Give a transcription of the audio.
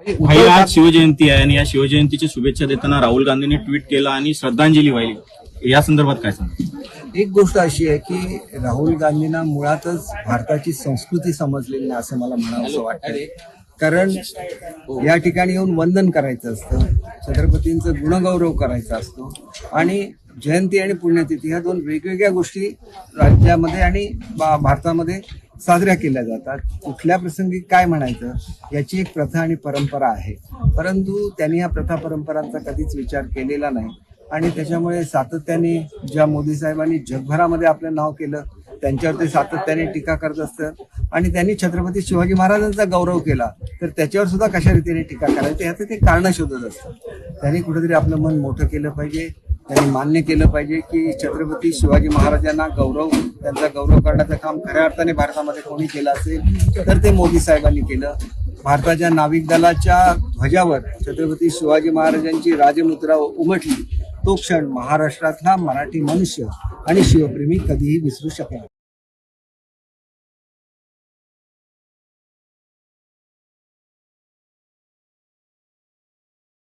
आज ठाक- शिवजयंती आहे आणि या शिवजयंतीच्या शुभेच्छा देताना राहुल गांधींनी ट्विट केलं आणि श्रद्धांजली वाहिली. या संदर्भात काय सांगा एक गोष्ट अशी आहे की राहुल गांधींना मुळातच भारताची संस्कृती समजलेली नाही असं मला म्हणावंसं वाटतं कारण या ठिकाणी येऊन वंदन करायचं असतं छत्रपतींचं गुणगौरव करायचा असतो आणि जयंती आणि पुण्यतिथी ह्या दोन वेगवेगळ्या गोष्टी राज्यामध्ये आणि भारतामध्ये साजऱ्या केल्या जातात. कुठल्या प्रसंगी काय म्हणायचं याची एक प्रथा आणि परंपरा आहे. परंतु त्यांनी या प्रथा परंपरांचा कधीच विचार केलेला नाही. आणि त्याच्यामुळे सातत्याने ज्या मोदी साहेबांनी जगभरामध्ये आपलं नाव केलं त्यांच्यावर ते सातत्याने टीका करत असतं. आणि त्यांनी छत्रपती शिवाजी महाराजांचा गौरव केला तर त्याच्यावर सुद्धा कशा रीतीने टीका करायची ह्याचं ते कारण शोधत असतात. त्यांनी कुठेतरी आपलं मन मोठं केलं पाहिजे. त्यांनी मान्य केलं पाहिजे की छत्रपती शिवाजी महाराजांना गौरव त्यांचा गौरव करण्याचं काम खऱ्या अर्थाने भारतामध्ये कोणी केलं असेल तर ते मोदी साहेबांनी केलं भारताच्या नाविक दलाच्या ध्वजावर छत्रपती शिवाजी महाराजांची राजमुद्रा उमटली तो क्षण महाराष्ट्रातला मराठी मनुष्य आणि शिवप्रेमी कधीही विसरू शकणार नाही.